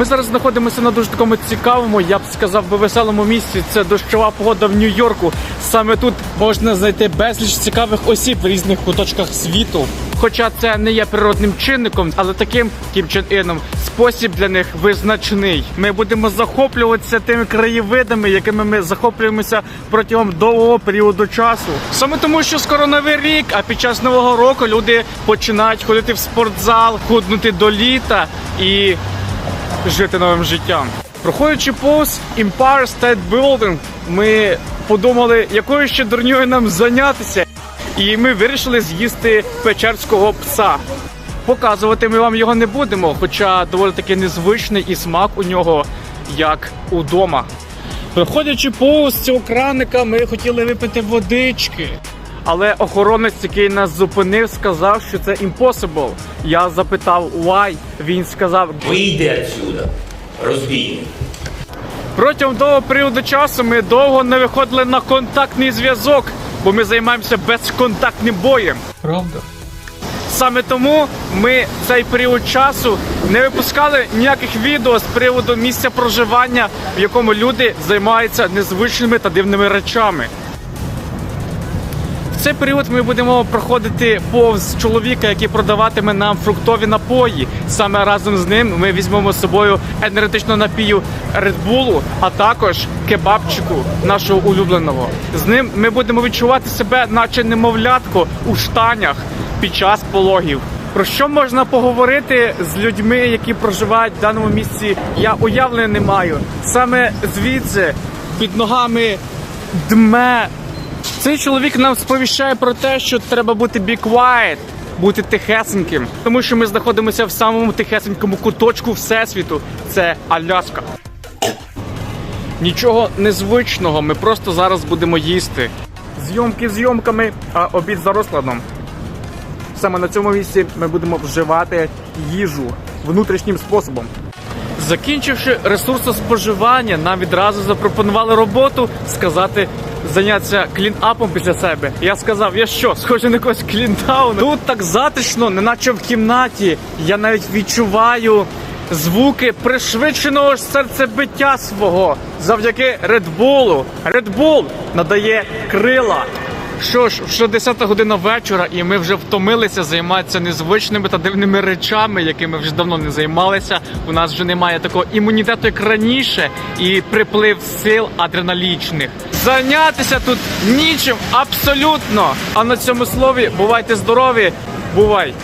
Ми зараз знаходимося на дуже такому цікавому, я б сказав би веселому місці. Це дощова погода в Нью-Йорку. Саме тут можна знайти безліч цікавих осіб в різних куточках світу. Хоча це не є природним чинником, але таким Кім Чен Іном спосіб для них визначний. Ми будемо захоплюватися тими краєвидами, якими ми захоплюємося протягом довгого періоду часу. Саме тому, що скоро новий рік, а під час нового року люди починають ходити в спортзал, худнути до літа і жити новим життям. Проходячи повз Empire State Building, ми подумали, якою ще дурньою нам зайнятися. І ми вирішили з'їсти печерського пса. Показувати ми вам його не будемо, хоча доволі таки незвичний і смак у нього як удома. Проходячи повз цього краника, ми хотіли випити водички. Але охоронець, який нас зупинив, сказав, що це impossible. Я запитав why. Він сказав, Вийди отсюда, розбійник. Протягом довгого періоду часу ми довго не виходили на контактний зв'язок, бо ми займаємося безконтактним боєм. Правда? Саме тому ми цей період часу не випускали ніяких відео з приводу місця проживання, в якому люди займаються незвичними та дивними речами. Цей період ми будемо проходити повз чоловіка, який продаватиме нам фруктові напої. Саме разом з ним ми візьмемо з собою енергетичного напію Bull, а також кебабчику нашого улюбленого. З ним ми будемо відчувати себе, наче немовлятко у штанях під час пологів. Про що можна поговорити з людьми, які проживають в даному місці? Я уявлення не маю. Саме звідси під ногами дме цей чоловік нам сповіщає про те, що треба бути be quiet, бути тихесеньким, тому що ми знаходимося в самому тихесенькому куточку всесвіту. Це Аляска. Нічого незвичного, ми просто зараз будемо їсти. Зйомки зйомками, а обід за розкладом. Саме на цьому місці ми будемо вживати їжу внутрішнім способом. Закінчивши ресурсоспоживання, нам відразу запропонували роботу сказати зайнятися клінапом після себе. Я сказав, я що, схоже на когось кліндаун. Тут так затишно, неначе в кімнаті. Я навіть відчуваю звуки пришвидшеного серцебиття свого завдяки Red. Red Bull надає крила. Що ж, вже 10 година вечора, і ми вже втомилися займатися незвичними та дивними речами, якими вже давно не займалися. У нас вже немає такого імунітету, як раніше, і приплив сил адреналічних. Зайнятися тут нічим абсолютно. А на цьому слові бувайте здорові, бувай!